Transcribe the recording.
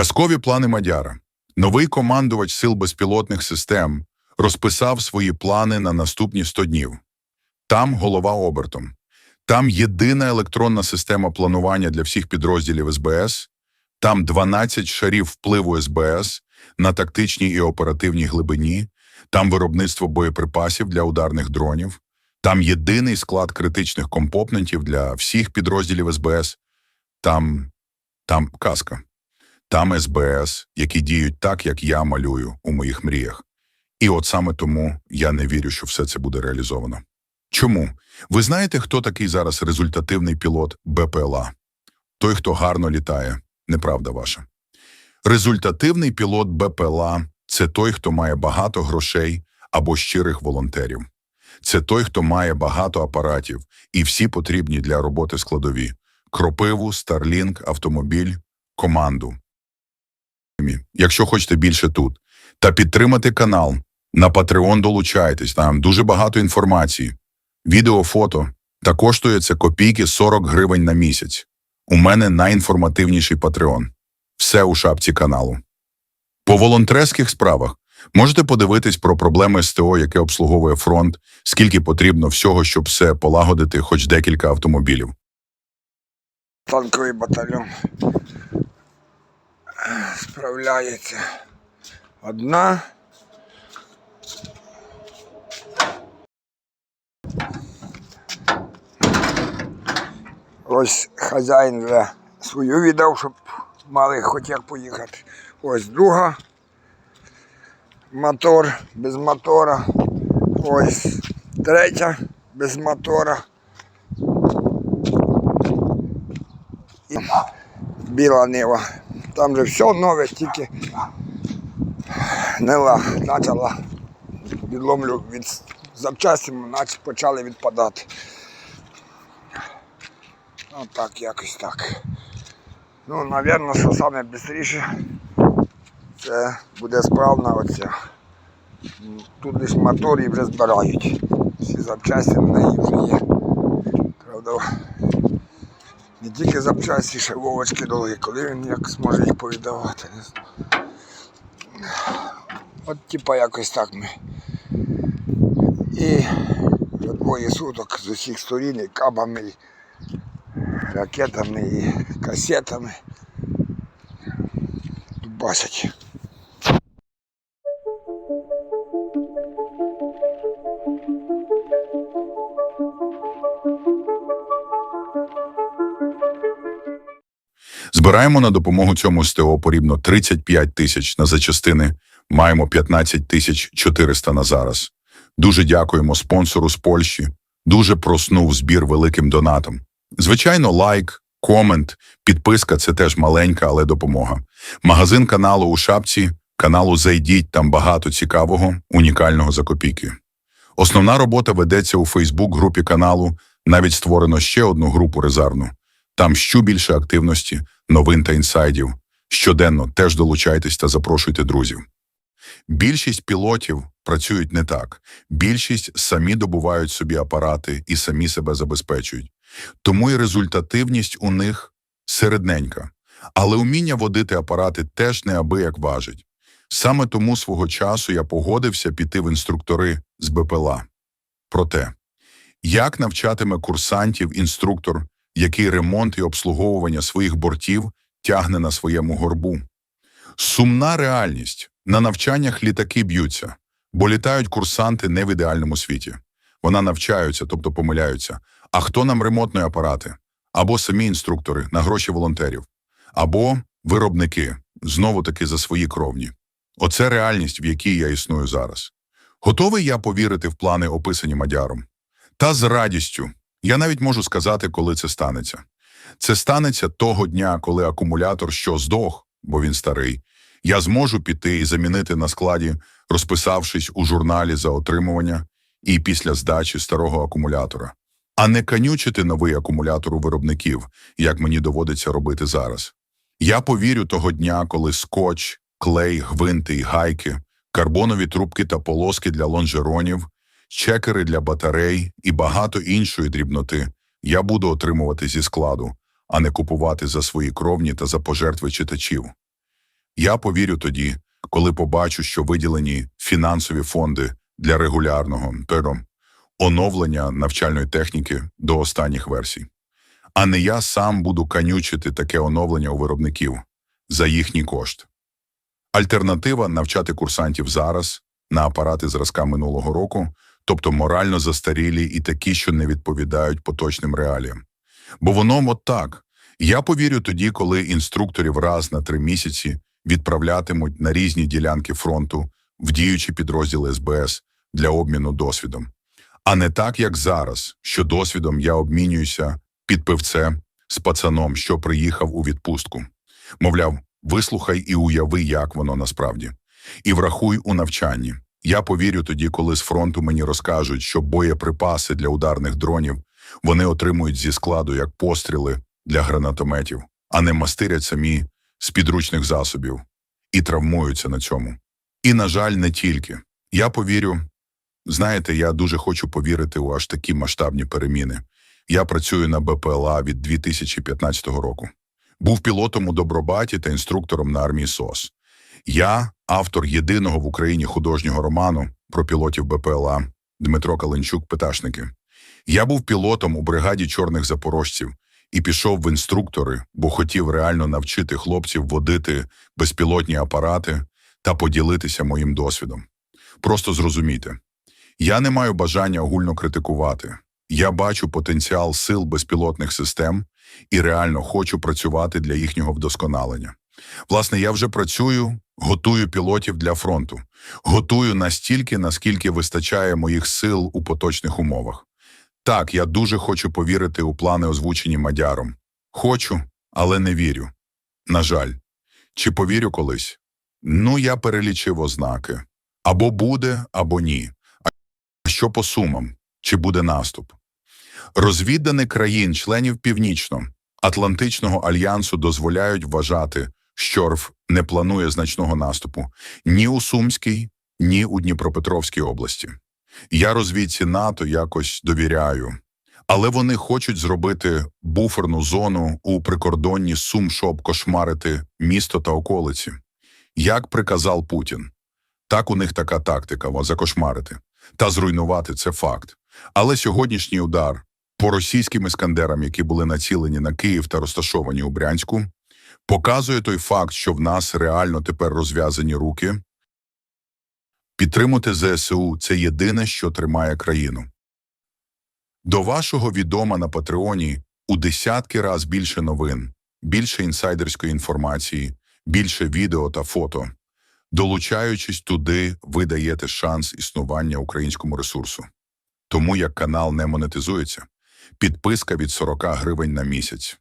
Казкові плани Мадяра. Новий командувач сил безпілотних систем розписав свої плани на наступні 100 днів. Там голова обертом. Там єдина електронна система планування для всіх підрозділів СБС, там 12 шарів впливу СБС на тактичній і оперативній глибині, там виробництво боєприпасів для ударних дронів, там єдиний склад критичних компонентів для всіх підрозділів СБС, там, там казка, там СБС, які діють так, як я малюю у моїх мріях. І от саме тому я не вірю, що все це буде реалізовано. Чому? Ви знаєте, хто такий зараз результативний пілот БПЛА? Той, хто гарно літає, неправда ваша. Результативний пілот БПЛА це той, хто має багато грошей або щирих волонтерів. Це той, хто має багато апаратів і всі потрібні для роботи складові: кропиву, Старлінг, автомобіль, команду. Якщо хочете більше тут, та підтримати канал, на Patreon долучайтесь, там дуже багато інформації. Відео, фото та коштує це копійки 40 гривень на місяць. У мене найінформативніший Patreon. Все у шапці каналу. По волонтерських справах можете подивитись про проблеми СТО, яке обслуговує фронт, скільки потрібно всього, щоб все полагодити, хоч декілька автомобілів. танковий батальйон справляється. Одна. Ось хазяїн вже свою віддав, щоб мали як поїхати. Ось друга. Мотор без мотора. Ось третя без мотора. І біла нива. Там же все нове, тільки нила почала відломлю від запчастин, наче почали відпадати. Ну так, якось так. Ну, напевно, що саме швидше це буде справна оця. Тут лише мотор вже збирають. Всі запчасти на неї вже є. Не тільки запчасті, ще Вовочки довгі, коли він як зможе їх повіддавати, не знаю. От типа якось так ми. І за двоє суток з усіх сторін, і кабами, і ракетами, і касетами. Дубасять. Збираємо на допомогу цьому СТО порівно 35 тисяч на запчастини, маємо 15 тисяч 400 на зараз. Дуже дякуємо спонсору з Польщі. Дуже проснув збір великим донатом. Звичайно, лайк, комент, підписка це теж маленька, але допомога. Магазин каналу у шапці, каналу Зайдіть, там багато цікавого, унікального за копійки. Основна робота ведеться у Фейсбук-групі каналу, навіть створено ще одну групу резервну. Там що більше активності, новин та інсайдів. Щоденно теж долучайтесь та запрошуйте друзів. Більшість пілотів працюють не так. Більшість самі добувають собі апарати і самі себе забезпечують. Тому і результативність у них середненька. Але уміння водити апарати теж неабияк важить. Саме тому свого часу я погодився піти в інструктори з БПЛА. Проте, як навчатиме курсантів інструктор, який ремонт і обслуговування своїх бортів тягне на своєму горбу? Сумна реальність. На навчаннях літаки б'ються, бо літають курсанти не в ідеальному світі. Вона навчаються, тобто помиляються. А хто нам ремонтні апарати? Або самі інструктори на гроші волонтерів, або виробники, знову-таки за свої кровні. Оце реальність, в якій я існую зараз. Готовий я повірити в плани, описані Мадяром? Та з радістю. Я навіть можу сказати, коли це станеться. Це станеться того дня, коли акумулятор що здох, бо він старий, я зможу піти і замінити на складі, розписавшись у журналі за отримування і після здачі старого акумулятора, а не канючити новий акумулятор у виробників, як мені доводиться робити зараз. Я повірю того дня, коли скотч, клей, гвинти й гайки, карбонові трубки та полоски для лонжеронів, чекери для батарей і багато іншої дрібноти я буду отримувати зі складу, а не купувати за свої кровні та за пожертви читачів. Я повірю тоді, коли побачу, що виділені фінансові фонди для регулярного пером, оновлення навчальної техніки до останніх версій. А не я сам буду канючити таке оновлення у виробників за їхній кошт. Альтернатива навчати курсантів зараз на апарати зразка минулого року, тобто морально застарілі і такі, що не відповідають поточним реаліям. Бо воно от так. Я повірю тоді, коли інструкторів раз на три місяці відправлятимуть на різні ділянки фронту в діючі підрозділи СБС для обміну досвідом. А не так, як зараз, що досвідом я обмінююся під пивце з пацаном, що приїхав у відпустку. Мовляв, вислухай і уяви, як воно насправді. І врахуй у навчанні. Я повірю тоді, коли з фронту мені розкажуть, що боєприпаси для ударних дронів вони отримують зі складу як постріли для гранатометів, а не мастирять самі з підручних засобів і травмуються на цьому. І, на жаль, не тільки. Я повірю, знаєте, я дуже хочу повірити у аж такі масштабні переміни. Я працюю на БПЛА від 2015 року. Був пілотом у Добробаті та інструктором на армії СОС. Я автор єдиного в Україні художнього роману про пілотів БПЛА Дмитро Каленчук Питашники. Я був пілотом у бригаді чорних запорожців і пішов в інструктори, бо хотів реально навчити хлопців водити безпілотні апарати та поділитися моїм досвідом. Просто зрозумійте, я не маю бажання огульно критикувати. Я бачу потенціал сил безпілотних систем і реально хочу працювати для їхнього вдосконалення. Власне, я вже працюю, готую пілотів для фронту, готую настільки, наскільки вистачає моїх сил у поточних умовах. Так, я дуже хочу повірити у плани, озвучені Мадяром. Хочу, але не вірю. На жаль, чи повірю колись? Ну, я перелічив ознаки. Або буде, або ні. А що по сумам? Чи буде наступ? Розвіддані країн, членів Північно-Атлантичного альянсу дозволяють вважати, що РФ не планує значного наступу ні у Сумській, ні у Дніпропетровській області. Я розвідці НАТО якось довіряю, але вони хочуть зробити буферну зону у прикордонні Сум, щоб кошмарити місто та околиці. Як приказав Путін, так у них така тактика закошмарити та зруйнувати це факт. Але сьогоднішній удар по російським іскандерам, які були націлені на Київ та розташовані у Брянську, показує той факт, що в нас реально тепер розв'язані руки. Підтримати ЗСУ – це єдине, що тримає країну. До вашого відома на Патреоні у десятки раз більше новин, більше інсайдерської інформації, більше відео та фото. Долучаючись туди, ви даєте шанс існування українському ресурсу. Тому як канал не монетизується, підписка від 40 гривень на місяць.